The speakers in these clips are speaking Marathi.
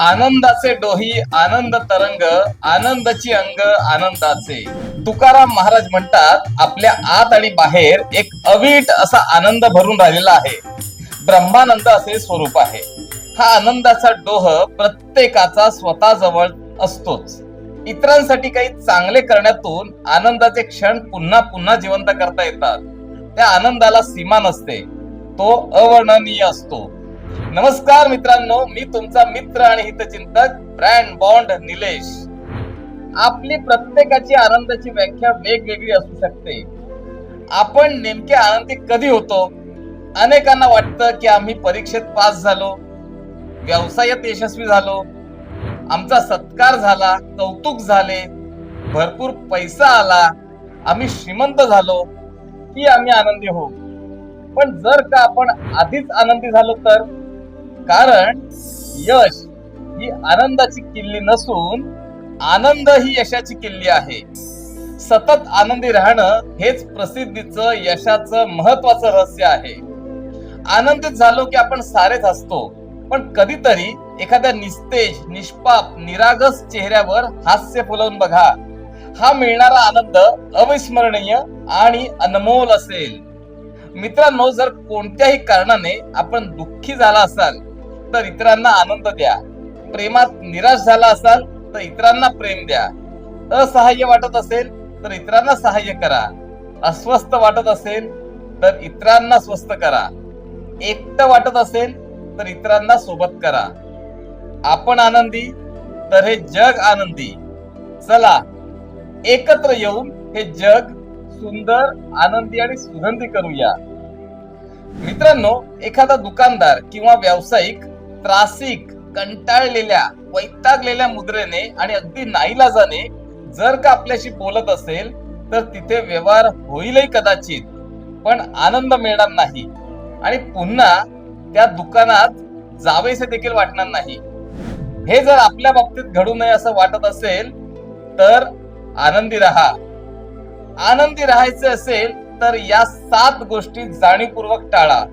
आनंदाचे डोही आनंद तरंग आनंदाची अंग आनंदाचे. तुकाराम महाराज म्हणतात आपल्या आत आणि बाहेर एक अवीट असा आनंद भरून राहिलेला आहे. ब्रह्मानंद असे स्वरूप आहे. हा आनंदाचा डोह प्रत्येकाचा स्वतःजवळ असतोच. इतरांसाठी काही चांगले करण्यातून आनंदाचे क्षण पुन्हा पुन्हा जिवंत करता येतात. त्या आनंदाला सीमा नसते. तो अवर्णनीय असतो. नमस्कार मित्रांनो मी तुमचा मित्र आणि हितचिंतक ब्रँड बॉन्ड निलेश. आपली प्रत्येकाची आनंदाची व्याख्या वेगवेगळी असू शकते. आपण नेमके आनंदी कधी होतो? अनेकांना वाटतं की आम्ही परीक्षेत पास झालो व्यवसायात यशस्वी झालो आमचा सत्कार झाला कौतुक झाले भरपूर पैसा आला आम्ही श्रीमंत झालो की आम्ही आनंदी हो पण जर का आपण आधीच आनंदी झालो तर? कारण यश ही आनंदाची किल्ली नसून आनंद ही यशाची किल्ली आहे. सतत आनंदी राहणं हेच प्रसिद्धीचं यशाचं महत्वाचं रहस्य आहे. आनंदित झालो की आपण सारेच असतो पण कधीतरी एखाद्या निस्तेज निष्पाप निरागस चेहऱ्यावर हास्य फुलवून बघा. हा मिळणारा आनंद अविस्मरणीय आणि अनमोल असेल. मित्रांनो जर कोणत्याही कारणाने आपण दुःखी झाला असाल तर इतरांना आनंद द्या. प्रेमात निराश झाला असाल तर इतरांना प्रेम द्या. असहाय्य वाटत असेल तर इतरांना सहाय्य करा. अस्वस्थ वाटत असेल तर इतरांना स्वस्थ करा. एकटं वाटत असेल तर इतरांना सोबत करा. आपण आनंदी तर हे जग आनंदी. चला एकत्र येऊन हे जग सुंदर आनंदी आणि सुगंधी करूया. मित्रांनो एखादा दुकानदार किंवा व्यावसायिक त्रासिक कंटाळलेल्या वैतागलेल्या मुद्रेने आणि अगदी नाईलाजाने जर का आपल्याशी बोलत असेल तर तिथे व्यवहार होईलही कदाचित पण आनंद मिळणार नाही. आणि पुन्हा त्या दुकानात जावेसे देखील वाटणार नाही. हे जर आपल्या बाबतीत घडू नये असं वाटत असेल तर आनंदी राहा. आनंदी राहायचे असेल तर या सात गोष्टी जाणीवपूर्वक टाळा.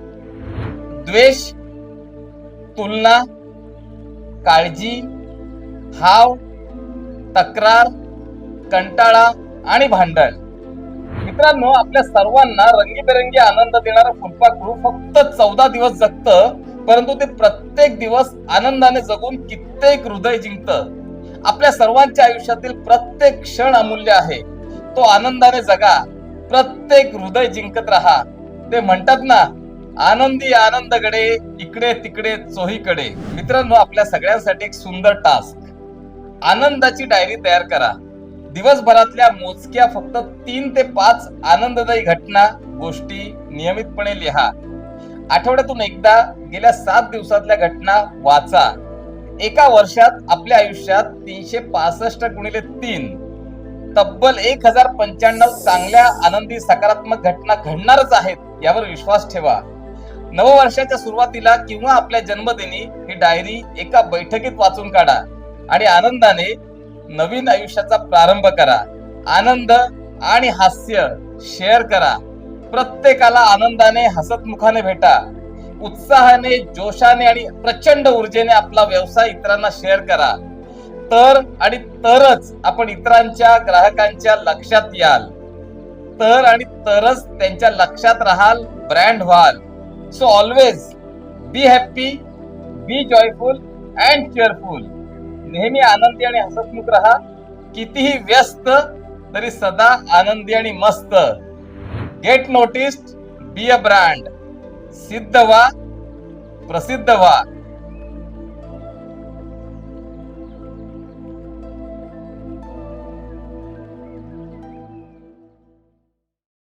द्वेष तुलना काळजी हाव तक्रार कंटाळा आणि भांडण. मित्रांनो आपल्या सर्वांना रंगीबेरंगी आनंद देणारं फुलपाखरू फक्त चौदा दिवस जगतं परंतु ते प्रत्येक दिवस आनंदाने जगून कित्येक हृदय जिंकतं. आपल्या सर्वांच्या आयुष्यातील प्रत्येक क्षण अमूल्य आहे. तो आनंदाने जगा प्रत्येक हृदय जिंकत राहा. ते म्हणतात ना आनंदी आनंदकडे इकडे तिकडे चोहीकडे. मित्रांनो आपल्या सगळ्यांसाठी एक सुंदर टास्क आनंदाची डायरी तयार करा. दिवसभरातल्या मोजक्या फक्त तीन ते पाच आनंददायी घटना गोष्टी नियमितपणे लिहा. आठवड्यातून एकदा गेल्या सात दिवसातल्या घटना वाचा. एका वर्षात आपल्या आयुष्यात तीनशे पासष्ट गुणिले तीन. तब्बल एक हजार पंच्याण्णव चांगल्या आनंदी सकारात्मक घटना घडणारच आहेत यावर विश्वास ठेवा. नववर्षाच्या सुरुवातीला किंवा आपल्या जन्मदिनी ही डायरी एका बैठकीत वाचून काढा आणि आनंदाने नवीन आयुष्याचा प्रारंभ करा. आनंद आणि हास्य शेअर करा. प्रत्येकाला आनंदाने हसतमुखाने भेटा. उत्साहाने जोशाने आणि प्रचंड ऊर्जेने आपला व्यवसाय इतरांना शेअर करा. तर आणि तरच आपण इतरांच्या ग्राहकांच्या लक्षात याल. तर आणि तरच त्यांच्या लक्षात राहाल ब्रँड व्हाल. So always be happy be joyful and cheerful नेहमी आनंदी आणि हसतमुख राहा. कितीही व्यस्त तरी सदा आनंदी आणि मस्त. Get noticed be a brand सिद्ध व्हा प्रसिद्ध व्हा.